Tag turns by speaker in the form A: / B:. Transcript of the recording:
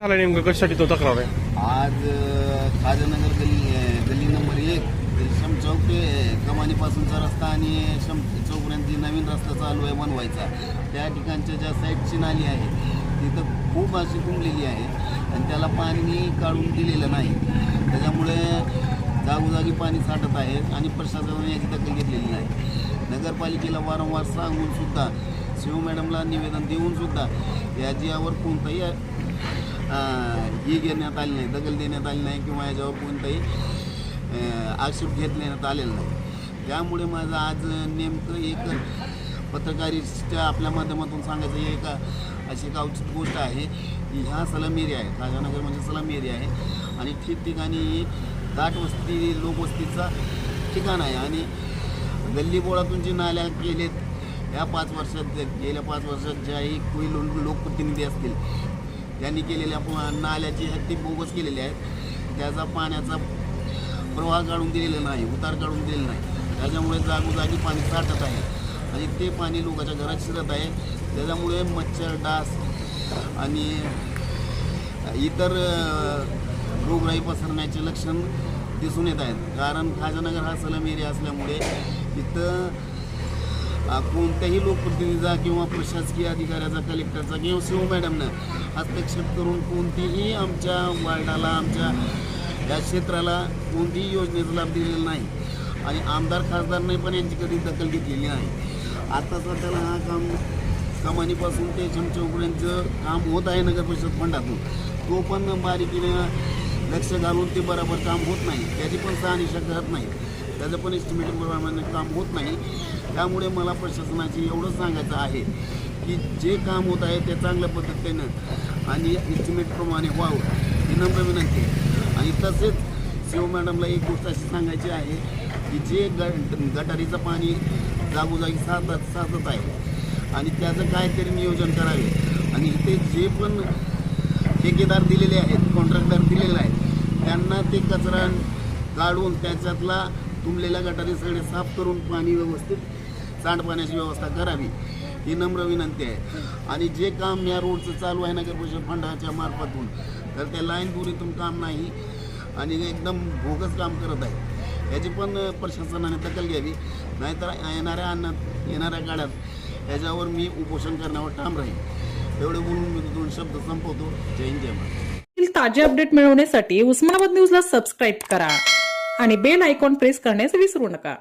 A: आला नेमकं? कशासाठी तो तक्रार आहे?
B: आज खाजानगर गल्ली गल्ली नंबर एक शम चौक ते कमानीपासूनचा रस्ता आणि शम चौकपर्यंत जी नवीन रस्ता चालू आहे बनवायचा त्या ठिकाणच्या ज्या साईडची नाली आहे तिथं खूप अशी तुंबलेली आहे आणि त्याला पाणी काढून दिलेलं नाही. त्याच्यामुळे जागोजागी पाणी साठत आहे आणि प्रशासनाने याची दखल घेतलेली नाही नगरपालिकेला वारंवार सांगून सुद्धा शिव मॅडमला निवेदन देऊन सुद्धा याची यावर कोणताही ही घेण्यात आली नाही दखल देण्यात आली नाही किंवा याच्यावर कोणताही आक्षेप घेतण्यात आलेला नाही. त्यामुळे माझं आज नेमकं एक पत्रकारितेच्या आपल्या माध्यमातून सांगायचं एक अशी एक औचित गोष्ट आहे की ह्या सलम एरिया आहे राजानगर म्हणजे सलम एरिया आहे आणि ठिकठिकाणी दाट वस्ती लोकवस्तीचा ठिकाण आहे आणि गल्ली बोळातून जी नाल्या केलेत या पाच वर्षात गेल्या पाच वर्षात ज्याही काही लोकप्रतिनिधी असतील त्यांनी केलेल्या नाल्याची हत्ती बोगस केलेली आहेत. त्याचा पाण्याचा प्रवाह काढून दिलेला नाही उतार काढून दिलेला नाही. त्याच्यामुळे जागोजागी पाणी साठत आहे. आणि ते पाणी लोकांच्या घरात शिरत आहे. त्याच्यामुळे मच्छर डास आणि इतर रोगराई पसरण्याचे लक्षण दिसून येत आहेत. कारण खाजानगर हा सलम एरिया असल्यामुळे इथं कोणत्याही लोकप्रतिनिधीचा किंवा प्रशासकीय अधिकाऱ्याचा कलेक्टरचा किंवा सीओ मॅडमनं हस्तक्षेप करून कोणतीही आमच्या वार्डाला आमच्या या क्षेत्राला कोणतीही योजनेचा लाभ दिलेला नाही. आणि आमदार खासदारने पण यांची कधी दखल घेतलेली नाही. आता सध्याला हा काम कमानीपासून ते चमचौकड्यांचं काम होत आहे नगर परिषद फंडातून. तो पण बारीकीनं लक्ष घालून ते बरोबर काम होत नाही. त्याची पण सहानिशा करत नाही त्याचं पण एस्टिमेटिंग प्रमाणे काम होत नाही. त्यामुळे मला प्रशासनाची एवढंच सांगायचं आहे की जे काम होत आहे ते चांगल्या पद्धतीनं आणि एस्टिमेटप्रमाणे व्हावं ही नम्र विनंती आणि तसेच शिव मॅडमला एक गोष्ट अशी सांगायची आहे की जे ग गटारीचं पाणी जागोजागी साधत साचत आहे आणि त्याचं काहीतरी नियोजन करावे आणि इथे जे पण ठेकेदार दिलेले आहेत कॉन्ट्रॅक्टर दिलेले आहेत त्यांना ते कचरा काढून त्याच्यातला तुंबलेल्या गटारी सगळे साफ करून पाणी व्यवस्थित सांडपाण्याची व्यवस्था करावी ही नम्र विनंती आहे. आणि जे काम या रोडचं चालू आहे नगर परिषद फंडाच्या मार्फतून तर त्या लाईन दुरीतून काम नाही आणि एकदम भोगस काम करत आहे. याची पण प्रशासनाने दखल घ्यावी नाहीतर येणाऱ्या अन्नात येणाऱ्या काळात याच्यावर मी उपोषण करण्यावर ठाम राहील एवढे बोलून मी दोन शब्द संपवतो. जय हिंद जय
C: ताजे अपडेट मिळवण्यासाठी उस्मानाबाद न्यूजला सबस्क्राईब करा. आणि बेल आयकॉन प्रेस करण्यास विसरू नका.